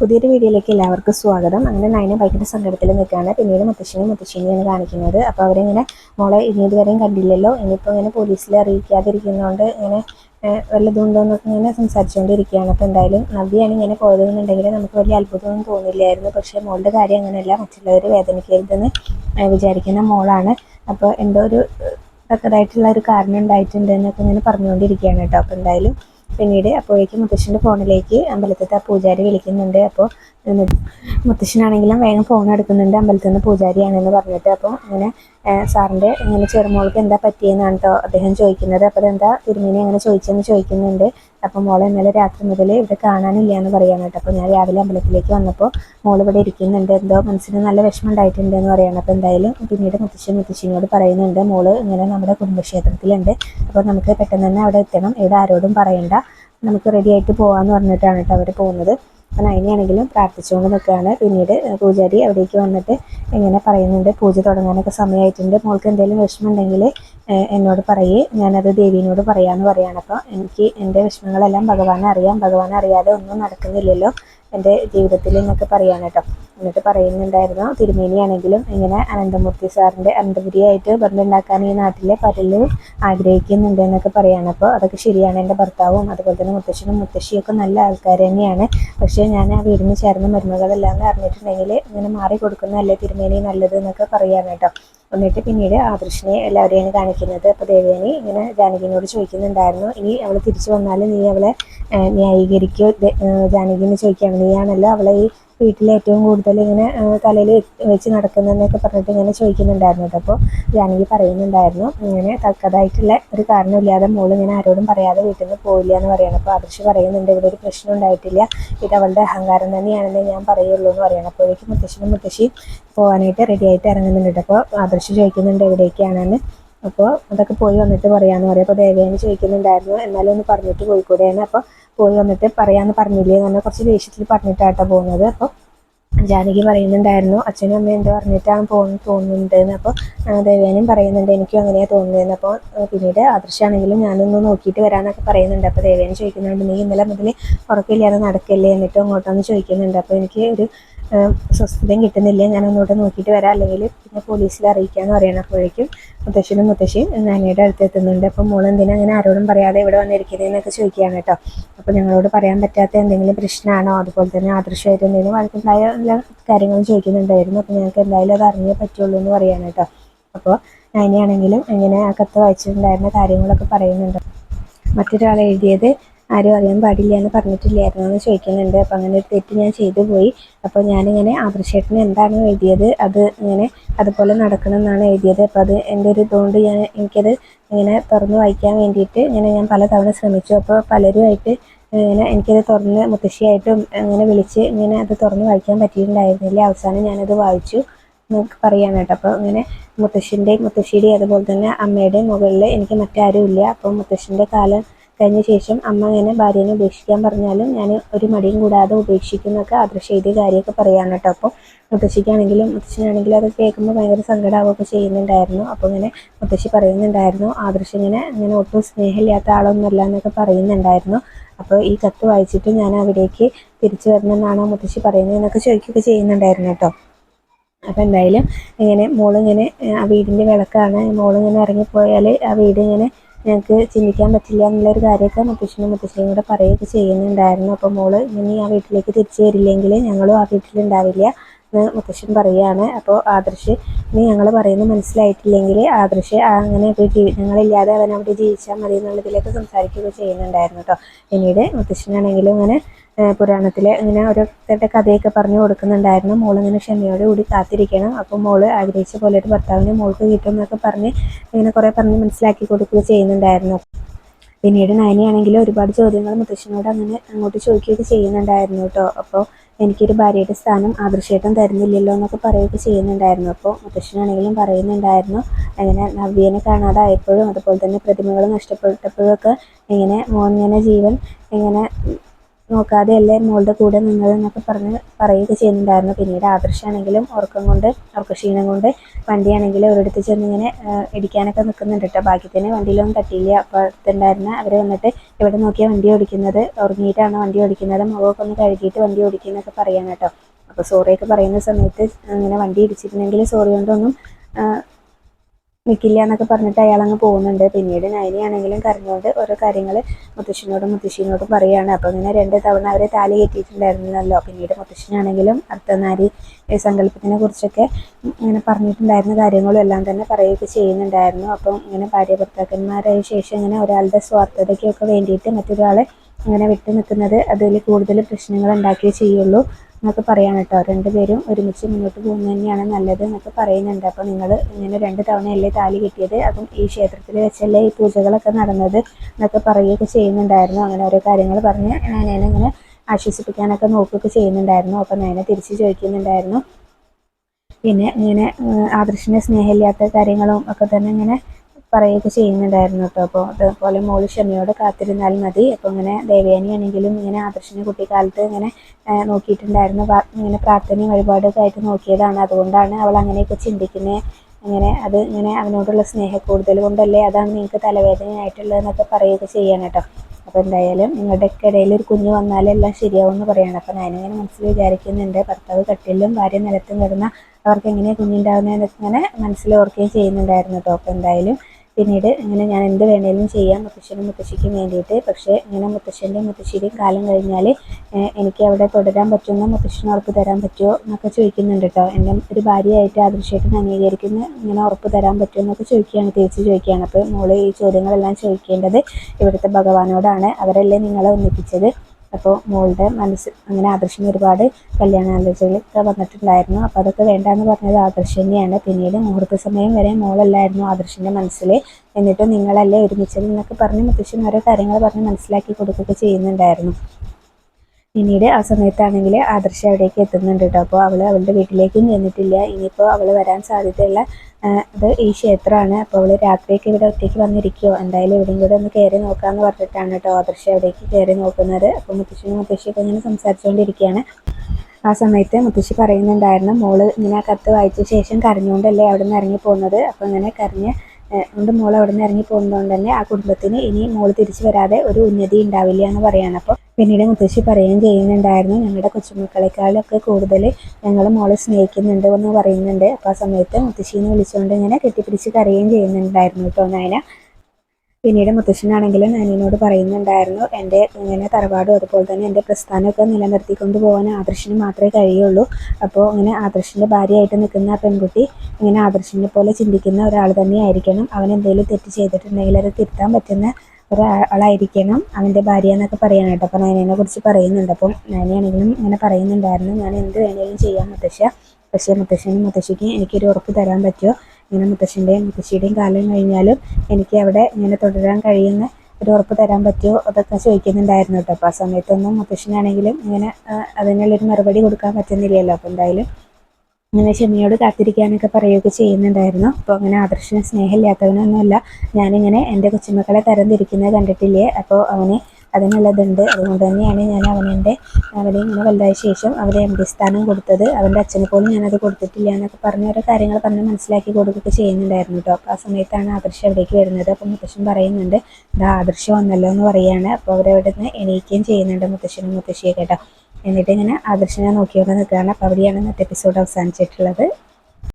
പുതിയൊരു വീഡിയോയിലേക്ക് എല്ലാവർക്കും സ്വാഗതം. അങ്ങനെ നയനെ ഭയങ്കര സങ്കടത്തിൽ നിൽക്കുകയാണ്. പിന്നീട് മുത്തശ്ശിനെയും മുത്തശ്ശിനെയാണ് കാണിക്കുന്നത്. അപ്പോൾ അവരിങ്ങനെ മോളെ ഇനി ഇതുവരെയും കണ്ടില്ലല്ലോ. ഇനിയിപ്പോൾ ഇങ്ങനെ പോലീസിൽ അറിയിക്കാതിരിക്കുന്നതുകൊണ്ട് ഇങ്ങനെ ഏഹ്, വല്ലതും ഉണ്ടോ എന്നൊക്കെ ഇങ്ങനെ സംസാരിച്ചുകൊണ്ടിരിക്കുകയാണ്. അപ്പോൾ എന്തായാലും നവ്യാണ് ഇങ്ങനെ പോയതെന്നുണ്ടെങ്കിൽ നമുക്ക് വലിയ അത്ഭുതമൊന്നും തോന്നില്ലായിരുന്നു. പക്ഷേ മോളുടെ കാര്യം അങ്ങനെയല്ല. മറ്റുള്ളവർ വേദനിക്കരുതെന്ന് വിചാരിക്കുന്ന മോളാണ്. അപ്പോൾ എന്തോ ഒരു തക്കതായിട്ടുള്ള ഒരു കാരണം ഉണ്ടായിട്ടുണ്ട് എന്നൊക്കെ ഇങ്ങനെ പറഞ്ഞുകൊണ്ടിരിക്കുകയാണ് കേട്ടോ. അപ്പോൾ എന്തായാലും പിന്നീട് അപ്പോഴേക്കും മുത്തശ്ശന്റെ ഫോണിലേക്ക് അമ്പലത്തിലത്തെ ആ പൂജാരി വിളിക്കുന്നുണ്ട്. അപ്പോൾ മുത്തശ്ശനാണെങ്കിലും വേഗം ഫോൺ എടുക്കുന്നുണ്ട്. അമ്പലത്തിൽ നിന്ന് പൂജാരിയാണെന്ന് പറഞ്ഞിട്ട്. അപ്പോൾ ഇങ്ങനെ സാറിന്റെ ഇങ്ങനെ ചെറുമോൾക്ക് എന്താ പറ്റിയെന്നാണ് കേട്ടോ അദ്ദേഹം ചോദിക്കുന്നത്. അപ്പോൾ എന്താ തിരുമേനി അങ്ങനെ ചോദിച്ചെന്ന് ചോദിക്കുന്നുണ്ട്. അപ്പോൾ മോളെ ഇന്നലെ രാത്രി മുതൽ ഇവിടെ കാണാനില്ല എന്ന് പറയാണ് കേട്ടോ. അപ്പോൾ ഞാൻ രാവിലെ അമ്പലത്തിലേക്ക് വന്നപ്പോൾ മോൾ ഇവിടെ ഇരിക്കുന്നുണ്ട്. എന്തോ മനസ്സിന് നല്ല വിഷമം ഉണ്ടായിട്ടുണ്ട് എന്ന് പറയാണ്. അപ്പോൾ എന്തായാലും പിന്നീട് മുത്തശ്ശൻ മുത്തശ്ശിനോട് പറയുന്നുണ്ട്. മോൾ ഇങ്ങനെ നമ്മുടെ കുടുംബക്ഷേത്രത്തിലുണ്ട്. അപ്പോൾ നമുക്ക് പെട്ടെന്ന് തന്നെ അവിടെ എത്തണം. ഇവിടെ ആരോടും പറയണ്ട. നമുക്ക് റെഡി ആയിട്ട് പോകാമെന്ന് പറഞ്ഞിട്ടാണ് കേട്ടോ അവർ പോകുന്നത്. അപ്പം അതിനെയാണെങ്കിലും പ്രാർത്ഥിച്ചുകൊണ്ട് നിൽക്കുകയാണ്. പിന്നീട് പൂജാരി അവിടേക്ക് വന്നിട്ട് ഇങ്ങനെ പറയുന്നുണ്ട് പൂജ തുടങ്ങാനൊക്കെ സമയമായിട്ടുണ്ട് മോൾക്ക് എന്തെങ്കിലും വിഷമമുണ്ടെങ്കിൽ എന്നോട് പറയേ. ഞാനത് ദേവീനോട് പറയാമെന്ന് പറയാണ്. അപ്പോൾ എനിക്ക് എന്റെ വിഷമങ്ങളെല്ലാം ഭഗവാനെ അറിയാം. ഭഗവാനെ അറിയാതെ ഒന്നും നടക്കുന്നില്ലല്ലോ എന്റെ ജീവിതത്തിൽ എന്നൊക്കെ പറയാണ് കേട്ടോ. എന്നിട്ട് പറയുന്നുണ്ടായിരുന്നു. തിരുമേനിയാണെങ്കിലും ഇങ്ങനെ അനന്തമൂർത്തി സാറിന്റെ അനന്തപുരിയായിട്ട് ബന്ധമുണ്ടാക്കാൻ ഈ നാട്ടിലെ പലരും ആഗ്രഹിക്കുന്നുണ്ട് എന്നൊക്കെ പറയാണ്. അപ്പോൾ അതൊക്കെ ശരിയാണ്. എന്റെ ഭർത്താവും അതുപോലെ തന്നെ മുത്തശ്ശനും മുത്തശ്ശിയൊക്കെ നല്ല ആൾക്കാർ തന്നെയാണ്. പക്ഷേ ഞാൻ ആ വീടിന് ചേർന്ന മരുമകളെല്ലാം എന്ന് അറിഞ്ഞിട്ടുണ്ടെങ്കിൽ ഇങ്ങനെ മാറി കൊടുക്കുന്നതല്ലേ തിരുമേനി നല്ലത് എന്നൊക്കെ പറയാണ് കേട്ടോ. എന്നിട്ട് പിന്നീട് ആദർശിനെ എല്ലാവരെയാണ് കാണിക്കുന്നത്. അപ്പോൾ ദേവയാനി ഇങ്ങനെ ജാനകിനോട് ചോദിക്കുന്നുണ്ടായിരുന്നു. ഇനി അവൾ തിരിച്ചു വന്നാൽ നീ അവളെ ന്യായീകരിക്കോ? ജാനകിനെ ചോദിക്കുകയാണ്. നീയാണല്ലോ അവളെ ഈ വീട്ടിൽ ഏറ്റവും കൂടുതൽ ഇങ്ങനെ തലയിൽ വെച്ച് നടക്കുന്നതെന്നൊക്കെ പറഞ്ഞിട്ട് ഇങ്ങനെ ചോദിക്കുന്നുണ്ടായിരുന്നു അപ്പോൾ ജാനകി പറയുന്നുണ്ടായിരുന്നു. ഇങ്ങനെ തക്കതായിട്ടുള്ള ഒരു കാരണമില്ലാതെ മോൾ ഇങ്ങനെ ആരോടും പറയാതെ വീട്ടിൽ നിന്ന് പോയില്ല എന്ന് പറയണം. അപ്പോൾ ആദർശ് പറയുന്നുണ്ട് ഇവിടെ ഒരു പ്രശ്നം ഉണ്ടായിട്ടില്ല. ഇത് അവളുടെ അഹങ്കാരം തന്നെയാണെന്ന് ഞാൻ പറയുള്ളൂ എന്ന് പറയണം. അപ്പോഴേക്കും മുത്തശ്ശനും മുത്തശ്ശിയും പോകാനായിട്ട് റെഡി ആയിട്ട് ഇറങ്ങുന്നുണ്ട് അപ്പോൾ ആദർശ് ചോദിക്കുന്നുണ്ട് എവിടേക്കാണെന്ന്? അപ്പോൾ അതൊക്കെ പോയി വന്നിട്ട് പറയാമെന്ന് പറയും. അപ്പോൾ ദേവേനെ ചോദിക്കുന്നുണ്ടായിരുന്നു. എന്നാലും ഒന്ന് പറഞ്ഞിട്ട് പോയിക്കൂടെയാണ് അപ്പോൾ പോയി വന്നിട്ട് പറയാമെന്ന് പറഞ്ഞില്ലേ എന്ന് പറഞ്ഞാൽ കുറച്ച് ദേഷ്യത്തിൽ പറഞ്ഞിട്ടാട്ടോ പോകുന്നത്. അപ്പോൾ ജാനകി പറയുന്നുണ്ടായിരുന്നു അച്ഛനും അമ്മയും എന്തോ പറഞ്ഞിട്ടാണ് പോകുന്നത് തോന്നുന്നുണ്ടെന്ന്. അപ്പോൾ ദേവേനും പറയുന്നുണ്ട് എനിക്കും അങ്ങനെയാണ് തോന്നുന്നതെന്ന്. അപ്പോൾ പിന്നീട് ആദർശാണെങ്കിലും ഞാനൊന്ന് നോക്കിയിട്ട് വരാമെന്നൊക്കെ പറയുന്നുണ്ട്. അപ്പോൾ ദേവേനും ചോദിക്കുന്നുണ്ട് നീ ഇന്നലെ മുതൽ ഉറക്കമില്ലാതെ നടക്കല്ലേ? എന്നിട്ട് അങ്ങോട്ടൊന്ന് ചോദിക്കുന്നുണ്ട്. അപ്പോൾ എനിക്ക് ഒരു സ്വസ്ഥതയും കിട്ടുന്നില്ല. ഞാൻ ഒന്നുകൂടെ നോക്കിയിട്ട് വരാം. അല്ലെങ്കിൽ പിന്നെ പോലീസിൽ അറിയിക്കാന്ന് പറയണം അപ്പോഴേക്കും മുത്തശ്ശനും മുത്തശ്ശിയും നാനിയുടെ അടുത്ത് എത്തുന്നുണ്ട്. അപ്പം മോൾ എന്തിനാ അങ്ങനെ ആരോടും പറയാതെ ഇവിടെ വന്നിരിക്കുന്നതെന്നൊക്കെ ചോദിക്കുകയാണ് കേട്ടോ. അപ്പോൾ ഞങ്ങളോട് പറയാൻ പറ്റാത്ത എന്തെങ്കിലും പ്രശ്നമാണോ? അതുപോലെ തന്നെ ആദർശമായിട്ട് എന്തെങ്കിലും വഴക്കുണ്ടായ എല്ലാ കാര്യങ്ങളും ചോദിക്കുന്നുണ്ടായിരുന്നു. അപ്പോൾ ഞങ്ങൾക്ക് എന്തായാലും അത് അറിഞ്ഞേ പറ്റുള്ളൂ എന്ന് പറയാണ് കേട്ടോ. അപ്പോൾ നാനിയാണെങ്കിലും ഇങ്ങനെ ആ കത്ത് വായിച്ചിട്ടുണ്ടായിരുന്ന കാര്യങ്ങളൊക്കെ പറയുന്നുണ്ട്. മറ്റൊരാൾ എഴുതിയത് ആരും അറിയാൻ പാടില്ല എന്ന് പറഞ്ഞിട്ടില്ലായിരുന്നു എന്ന് ചോദിക്കുന്നുണ്ട്. അപ്പോൾ അങ്ങനെ ഒരു തെറ്റ് ഞാൻ ചെയ്തു പോയി. അപ്പോൾ ഞാനിങ്ങനെ ആദർശേട്ടന് എന്താണ് എഴുതിയത്? അത് ഇങ്ങനെ അതുപോലെ നടക്കണം എന്നാണ് എഴുതിയത്. അപ്പോൾ അത് എന്റെ ഒരു ഇതുകൊണ്ട് ഞാൻ എനിക്കത് ഇങ്ങനെ തുറന്ന് വായിക്കാൻ വേണ്ടിയിട്ട് ഇങ്ങനെ ഞാൻ പലതവണ ശ്രമിച്ചു. അപ്പോൾ പലരുമായിട്ട് ഇങ്ങനെ എനിക്കത് തുറന്ന് മുത്തശ്ശിയായിട്ടും അങ്ങനെ വിളിച്ച് ഇങ്ങനെ അത് തുറന്ന് വായിക്കാൻ പറ്റിയിട്ടുണ്ടായിരുന്നില്ല. അവസാനം ഞാനത് വായിച്ചു നമുക്ക് പറയാൻ കേട്ടോ. അപ്പോൾ ഇങ്ങനെ മുത്തശ്ശിന്റെയും മുത്തശ്ശിയുടെയും അതുപോലെ തന്നെ അമ്മയുടെയും മുകളിൽ എനിക്ക് മറ്റാരും ഇല്ല അപ്പോൾ മുത്തശ്ശിന്റെ കാലം കഴിഞ്ഞ ശേഷം അമ്മ ഇങ്ങനെ ഭാര്യനെ ഉപേക്ഷിക്കാൻ പറഞ്ഞാലും ഞാൻ ഒരു മടിയും കൂടാതെ ഉപേക്ഷിക്കുന്നൊക്കെ ആദർശ എഴുതിയ കാര്യമൊക്കെ പറയാൻ കേട്ടോ. അപ്പോൾ മുത്തശ്ശിക്കാണെങ്കിലും മുത്തശ്ശനാണെങ്കിലും അത് കേൾക്കുമ്പോൾ ഭയങ്കര സങ്കടമാവുകയൊക്കെ ചെയ്യുന്നുണ്ടായിരുന്നു. അപ്പോൾ ഇങ്ങനെ മുത്തശ്ശി പറയുന്നുണ്ടായിരുന്നു ആദർശ് ഇങ്ങനെ ഇങ്ങനെ ഒട്ടും സ്നേഹമില്ലാത്ത ആളൊന്നുമല്ല എന്നൊക്കെ പറയുന്നുണ്ടായിരുന്നു. അപ്പോൾ ഈ കത്ത് വായിച്ചിട്ട് ഞാൻ അവിടേക്ക് തിരിച്ചു വരണമെന്നാണോ മുത്തശ്ശി പറയുന്നത് എന്നൊക്കെ ചോദിക്കുകയൊക്കെ ചെയ്യുന്നുണ്ടായിരുന്നു കേട്ടോ. അപ്പോൾ എന്തായാലും ഇങ്ങനെ മോളിങ്ങനെ ആ വീടിന്റെ വിളക്കാണ്. മോളിങ്ങനെ ഇറങ്ങിപ്പോയാൽ ആ വീട് ഇങ്ങനെ ഞങ്ങൾക്ക് ചിന്തിക്കാൻ പറ്റില്ല എന്നുള്ളൊരു കാര്യമൊക്കെ മുത്തശ്ശനും മുത്തശ്ശിയും കൂടെ പറയുകയൊക്കെ ചെയ്യുന്നുണ്ടായിരുന്നു. അപ്പോൾ മോൾ ഇനി ആ വീട്ടിലേക്ക് തിരിച്ചു വരില്ലെങ്കിൽ ഞങ്ങളും ആ വീട്ടിലുണ്ടാവില്ല എന്ന് മുത്തശ്ശൻ പറയുകയാണ്. അപ്പോൾ ആദർശ് ഇനി ഞങ്ങൾ പറയുന്നത് മനസ്സിലായിട്ടില്ലെങ്കിൽ ആദർശ് അങ്ങനെ ജീവി ഞങ്ങളില്ലാതെ അവൻ അവിടെ ജീവിച്ചാൽ മതി എന്നുള്ളതിലൊക്കെ സംസാരിക്കുകയൊക്കെ ചെയ്യുന്നുണ്ടായിരുന്നു കേട്ടോ പിന്നീട് മുത്തശ്ശനാണെങ്കിലും ഇങ്ങനെ ഏഹ് പുരാണത്തിലെ ഇങ്ങനെ ഓരോരുത്തരുടെ കഥയൊക്കെ പറഞ്ഞു കൊടുക്കുന്നുണ്ടായിരുന്നു. മോൾ ഇങ്ങനെ ക്ഷമയോടെ കൂടി കാത്തിരിക്കണം. അപ്പോൾ മോൾ ആഗ്രഹിച്ച പോലെ ഒരു ഭർത്താവിനെ മോൾക്ക് കിട്ടും എന്നൊക്കെ പറഞ്ഞ് ഇങ്ങനെ കുറേ പറഞ്ഞ് മനസ്സിലാക്കി കൊടുക്കുകയും ചെയ്യുന്നുണ്ടായിരുന്നു. പിന്നീട് നയനയാണെങ്കിൽ ഒരുപാട് ചോദ്യങ്ങൾ മുത്തശ്ശനോട് അങ്ങനെ അങ്ങോട്ട് ചോദിക്കുകയൊക്കെ ചെയ്യുന്നുണ്ടായിരുന്നു കേട്ടോ. അപ്പോൾ എനിക്കൊരു ഭാര്യയുടെ സ്ഥാനം ആദർശേട്ടൻ തരുന്നില്ലല്ലോ എന്നൊക്കെ പറയുകയൊക്കെ ചെയ്യുന്നുണ്ടായിരുന്നു. അപ്പോൾ മുത്തശ്ശനാണെങ്കിലും പറയുന്നുണ്ടായിരുന്നു അങ്ങനെ നവ്യനെ കാണാതായപ്പോഴും അതുപോലെ തന്നെ പ്രതിമകൾ നഷ്ടപ്പെട്ടപ്പോഴൊക്കെ ഇങ്ങനെ മോൻ ജീവൻ ഇങ്ങനെ നോക്കാതെ അല്ലേ മോളുടെ കൂടെ നിന്നത് എന്നൊക്കെ പറഞ്ഞ് പറയുകയൊക്കെ ചെയ്യുന്നുണ്ടായിരുന്നു. പിന്നീട് ആദർശാണെങ്കിലും ഉറക്കം കൊണ്ട് ഉറക്കക്ഷീണം കൊണ്ട് വണ്ടിയാണെങ്കിൽ ഒരിടത്ത് ചെന്ന് ഇങ്ങനെ ഇടിക്കാനൊക്കെ നിൽക്കുന്നുണ്ട് കേട്ടോ ഭാഗ്യത്തിന് വണ്ടിയിലൊന്നും തട്ടിയില്ല. അപ്പോൾ അടുത്തുണ്ടായിരുന്ന അവർ വന്നിട്ട് ഇവിടെ നോക്കിയാൽ വണ്ടി ഓടിക്കുന്നത്? ഉറങ്ങിയിട്ടാണ് വണ്ടി ഓടിക്കുന്നത്? മുഖമൊക്കെ ഒന്ന് കഴുകിയിട്ട് വണ്ടി ഓടിക്കുന്നൊക്കെ പറയാൻ കേട്ടോ അപ്പോൾ സോറിയൊക്കെ പറയുന്ന സമയത്ത് അങ്ങനെ വണ്ടി ഇടിച്ചിരുന്നെങ്കിൽ സോറി കൊണ്ടൊന്നും നിൽക്കില്ല എന്നൊക്കെ പറഞ്ഞിട്ട് അയാൾ അങ്ങ് പോകുന്നുണ്ട്. പിന്നീട് നയനിയാണെങ്കിലും കരഞ്ഞുകൊണ്ട് ഓരോ കാര്യങ്ങൾ മുത്തശ്ശിനോടും മുത്തശ്ശിനോടും പറയുകയാണ് അപ്പോൾ ഇങ്ങനെ രണ്ട് തവണ അവരെ താലി കെട്ടിയിട്ടുണ്ടായിരുന്നല്ലോ. പിന്നീട് മുത്തശ്ശനാണെങ്കിലും അർത്ഥനാരി സങ്കല്പത്തിനെ കുറിച്ചൊക്കെ ഇങ്ങനെ പറഞ്ഞിട്ടുണ്ടായിരുന്ന കാര്യങ്ങളും എല്ലാം തന്നെ പറയുകയൊക്കെ ചെയ്യുന്നുണ്ടായിരുന്നു. അപ്പം ഇങ്ങനെ ഭാര്യ ഭർത്താക്കന്മാരായ ശേഷം ഇങ്ങനെ ഒരാളുടെ സ്വാർത്ഥതയ്ക്കൊക്കെ വേണ്ടിയിട്ട് മറ്റൊരാളെ ഇങ്ങനെ വിട്ടു നിൽക്കുന്നത് അതിൽ കൂടുതൽ പ്രശ്നങ്ങൾ ഉണ്ടാക്കുകയേ ചെയ്യുള്ളൂ. എന്നൊക്കെ പറയാൻ കേട്ടോ. രണ്ടുപേരും ഒരുമിച്ച് മുന്നോട്ട് പോകുന്നത് തന്നെയാണ് നല്ലത് എന്നൊക്കെ പറയുന്നുണ്ട്. അപ്പോൾ നിങ്ങൾ ഇങ്ങനെ രണ്ട് തവണയല്ലേ താലി കിട്ടിയത്? അതും ഈ ക്ഷേത്രത്തിൽ വെച്ചല്ലേ ഈ പൂജകളൊക്കെ നടന്നത് എന്നൊക്കെ പറയുകയൊക്കെ ചെയ്യുന്നുണ്ടായിരുന്നു. അങ്ങനെ ഓരോ കാര്യങ്ങൾ പറഞ്ഞ് നയനെ ഇങ്ങനെ ആശ്വസിപ്പിക്കാനൊക്കെ നോക്കുകയൊക്കെ ചെയ്യുന്നുണ്ടായിരുന്നു. അപ്പോൾ നയനെ തിരിച്ച് ചോദിക്കുന്നുണ്ടായിരുന്നു. പിന്നെ ഇങ്ങനെ ആദർശിന്റെ സ്നേഹമില്ലാത്ത കാര്യങ്ങളും ഒക്കെ തന്നെ ഇങ്ങനെ പറയുകയൊക്കെ ചെയ്യുന്നുണ്ടായിരുന്നു കേട്ടോ. അപ്പോൾ അതുപോലെ മോൾ ക്ഷമയോടെ കാത്തിരുന്നാൽ മതി. അപ്പോൾ ഇങ്ങനെ ദേവയാനിയാണെങ്കിലും ഇങ്ങനെ ആദർശിനെ കുട്ടിക്കാലത്ത് ഇങ്ങനെ നോക്കിയിട്ടുണ്ടായിരുന്നു. ഇങ്ങനെ പ്രാർത്ഥനയും വഴിപാടൊക്കെ ആയിട്ട് നോക്കിയതാണ്. അതുകൊണ്ടാണ് അവൾ അങ്ങനെയൊക്കെ ചിന്തിക്കുന്നത് അങ്ങനെ അത് ഇങ്ങനെ അവനോടുള്ള സ്നേഹ കൂടുതൽ കൊണ്ടല്ലേ അതാണ് നിങ്ങൾക്ക് തലവേദനയായിട്ടുള്ളതെന്നൊക്കെ പറയുകയൊക്കെ ചെയ്യാൻ കേട്ടോ. അപ്പോൾ എന്തായാലും നിങ്ങളുടെയൊക്കെ ഇടയിൽ ഒരു കുഞ്ഞ് വന്നാലേ എല്ലാം എന്ന് പറയണം. അപ്പോൾ ഞാനിങ്ങനെ മനസ്സിൽ വിചാരിക്കുന്നുണ്ട്. ഭർത്താവ് കട്ടിലും ഭാര്യ നിലത്തും കിടന്ന അവർക്ക് എങ്ങനെയാണ് കുഞ്ഞുണ്ടാകുന്നതെന്നൊക്കെ ഇങ്ങനെ മനസ്സിൽ ഓർക്കുകയും ചെയ്യുന്നുണ്ടായിരുന്നു കേട്ടോ. അപ്പോൾ എന്തായാലും പിന്നീട് അങ്ങനെ ഞാൻ എന്ത് വേണേലും ചെയ്യാം മുത്തശ്ശനും മുത്തശ്ശിക്കും വേണ്ടിയിട്ട്. പക്ഷേ ഇങ്ങനെ മുത്തശ്ശന്റെയും മുത്തശ്ശിയുടെയും കാലം കഴിഞ്ഞാൽ എനിക്ക് അവിടെ തുടരാൻ പറ്റുന്ന മുത്തശ്ശന് ഉറപ്പ് തരാൻ പറ്റുമോ എന്നൊക്കെ ചോദിക്കുന്നുണ്ട് കേട്ടോ എന്റെ ഒരു ഭാര്യയായിട്ട് ആദർശമായിട്ട് അംഗീകരിക്കുന്ന ഇങ്ങനെ ഉറപ്പ് തരാൻ പറ്റുമോ എന്നൊക്കെ ചോദിക്കുകയാണ് തിരിച്ച് ചോദിക്കുകയാണ്. അപ്പോൾ മോൾ ഈ ചോദ്യങ്ങളെല്ലാം ചോദിക്കേണ്ടത് ഇവിടുത്തെ ഭഗവാനോടാണ്. അവരല്ലേ നിങ്ങളെ ഒന്നിപ്പിച്ചത്? അപ്പോൾ മോളുടെ മനസ്സ് അങ്ങനെ ആദർശിന് ഒരുപാട് കല്യാണാലോചനകളൊക്കെ വന്നിട്ടുണ്ടായിരുന്നു. അപ്പോൾ അതൊക്കെ വേണ്ടാന്ന് പറഞ്ഞത് ആദർശ് തന്നെയാണ്. പിന്നീട് മുഹൂർത്ത സമയം വരെ മോളല്ലായിരുന്നു ആദർശിന്റെ മനസ്സിൽ. എന്നിട്ട് നിങ്ങളല്ലേ ഒരുമിച്ചത് എന്നൊക്കെ പറഞ്ഞ് മുത്തശ്ശൻ ഓരോ കാര്യങ്ങൾ പറഞ്ഞ് മനസ്സിലാക്കി കൊടുക്കുകയൊക്കെ ചെയ്യുന്നുണ്ടായിരുന്നു. പിന്നീട് ആ സമയത്താണെങ്കിൽ ആദർശ അവിടേക്ക് എത്തുന്നുണ്ട് കേട്ടോ അപ്പോൾ അവൾ അവളുടെ വീട്ടിലേക്കും ചെന്നിട്ടില്ല. ഇനിയിപ്പോൾ അവൾ വരാൻ സാധ്യതയുള്ള അത് ഈ ക്ഷേത്രമാണ്. അപ്പോൾ അവൾ രാത്രിയൊക്കെ ഇവിടെ ഒറ്റയ്ക്ക് വന്നിരിക്കുമോ എന്തായാലും ഇവിടെയും കൂടെ ഒന്ന് കയറി നോക്കാമെന്ന് പറഞ്ഞിട്ടാണ് കേട്ടോ ആദർശ അവിടേക്ക് കയറി നോക്കുന്നത്. അപ്പോൾ മുത്തശ്ശനും മുത്തശ്ശിയൊക്കെ ഇങ്ങനെ സംസാരിച്ചുകൊണ്ടിരിക്കുകയാണ് ആ സമയത്ത് മുത്തശ്ശി പറയുന്നുണ്ടായിരുന്നു മോൾ ഇങ്ങനെ ആ കത്ത് വായിച്ച ശേഷം കരഞ്ഞുകൊണ്ടല്ലേ അവിടെ നിന്ന് ഇറങ്ങി പോകുന്നത് അപ്പോൾ ഇങ്ങനെ കരഞ്ഞ് കൊണ്ട് മോൾ അവിടെ നിന്ന് ഇറങ്ങി പോകുന്നതുകൊണ്ട് തന്നെ ആ കുടുംബത്തിന് ഇനി മോൾ തിരിച്ചു വരാതെ ഒരു ഉന്നതി ഉണ്ടാവില്ല എന്ന് പറയാണ്. അപ്പോൾ പിന്നീട് മുത്തശ്ശി പറയുകയും ചെയ്യുന്നുണ്ടായിരുന്നു. ഞങ്ങളുടെ കൊച്ചുമക്കളെക്കാളൊക്കെ കൂടുതൽ ഞങ്ങൾ മോളെ സ്നേഹിക്കുന്നുണ്ട് എന്ന് പറയുന്നുണ്ട്. അപ്പോൾ ആ സമയത്ത് മുത്തശ്ശീനെ വിളിച്ചുകൊണ്ട് ഇങ്ങനെ കെട്ടിപ്പിടിച്ച് കരയുകയും ചെയ്യുന്നുണ്ടായിരുന്നു കേട്ടോ നയന. പിന്നീട് മുത്തശ്ശനാണെങ്കിലും നയനോട് പറയുന്നുണ്ടായിരുന്നു എന്റെ ഇങ്ങനെ തറവാടും അതുപോലെ തന്നെ എന്റെ പ്രസ്ഥാനമൊക്കെ നിലനിർത്തിക്കൊണ്ട് പോകാൻ ആദർശിന് മാത്രമേ കഴിയുള്ളൂ. അപ്പോൾ ഇങ്ങനെ ആദർശിന്റെ ഭാര്യയായിട്ട് നിൽക്കുന്ന ആ പെൺകുട്ടി ഇങ്ങനെ ആദർശിനെ പോലെ ചിന്തിക്കുന്ന ഒരാൾ തന്നെയായിരിക്കണം. അവൻ എന്തെങ്കിലും തെറ്റ് ചെയ്തിട്ടുണ്ടെങ്കിൽ അത് തിരുത്താൻ പറ്റുന്ന ഒരാളായിരിക്കണം അവന്റെ ഭാര്യ എന്നൊക്കെ പറയാനായിട്ട് അപ്പോൾ നയനയെ കുറിച്ച് പറയുന്നുണ്ട്. അപ്പം നയനയാണെങ്കിലും ഇങ്ങനെ പറയുന്നുണ്ടായിരുന്നു ഞാൻ എന്ത് വേണമെങ്കിലും ചെയ്യാം മുത്തശ്ശ. പക്ഷേ മുത്തശ്ശനും മുത്തശ്ശിക്കും എനിക്കൊരു ഉറപ്പ് തരാൻ പറ്റുമോ? ഇങ്ങനെ മുത്തശ്ശന്റെയും മുത്തശ്ശിയുടെയും കാലം കഴിഞ്ഞാലും എനിക്ക് അവിടെ ഇങ്ങനെ തുടരാൻ കഴിയുന്ന ഒരു ഉറപ്പ് തരാൻ പറ്റുമോ അതൊക്കെ ചോദിക്കുന്നുണ്ടായിരുന്നു കേട്ടോ. അപ്പോൾ ആ സമയത്തൊന്നും മുത്തശ്ശനാണെങ്കിലും ഇങ്ങനെ അതിനുള്ളൊരു മറുപടി കൊടുക്കാൻ പറ്റുന്നില്ലല്ലോ. അപ്പോൾ എന്തായാലും ഇങ്ങനെ ക്ഷമയോട് കാത്തിരിക്കാനൊക്കെ പറയുകയൊക്കെ ചെയ്യുന്നുണ്ടായിരുന്നു. അപ്പോൾ അങ്ങനെ ആദർശന് സ്നേഹമില്ലാത്തവനൊന്നുമല്ല. ഞാനിങ്ങനെ എന്റെ കൊച്ചുമക്കളെ തരംതിരിക്കുന്നത് കണ്ടിട്ടില്ലേ? അപ്പോൾ അവന് അതിനുള്ളതുണ്ട്. അതുകൊണ്ട് തന്നെയാണ് ഞാൻ അവനെന്റെ അവനെ ഇങ്ങനെ വലുതായ ശേഷം അവരെ എം ഡി സ്ഥാനം കൊടുത്തത്. അവന്റെ അച്ഛനെ പോലും ഞാനത് കൊടുത്തിട്ടില്ല എന്നൊക്കെ പറഞ്ഞ ഓരോ കാര്യങ്ങൾ പറഞ്ഞ് മനസ്സിലാക്കി കൊടുക്കുകയൊക്കെ ചെയ്യുന്നുണ്ടായിരുന്നു കേട്ടോ. അപ്പോൾ ആ സമയത്താണ് ആദർശം അവിടേക്ക് വരുന്നത്. അപ്പോൾ മുത്തശ്ശൻ പറയുന്നുണ്ട് ഇതാ ആദർശ വന്നല്ലോ എന്ന് പറയുകയാണ്. അപ്പോൾ അവരവിടെ നിന്ന് എണീക്കുകയും ചെയ്യുന്നുണ്ട് മുത്തശ്ശനും മുത്തശ്ശിയെ കേട്ടോ. എന്നിട്ട് ഇങ്ങനെ ആദർശനെ നോക്കിയൊക്കെ നിൽക്കുകയാണ്. അപ്പോൾ അവിടെയാണ് ഇന്നത്തെ എപ്പിസോഡ് അവസാനിച്ചിട്ടുള്ളത്.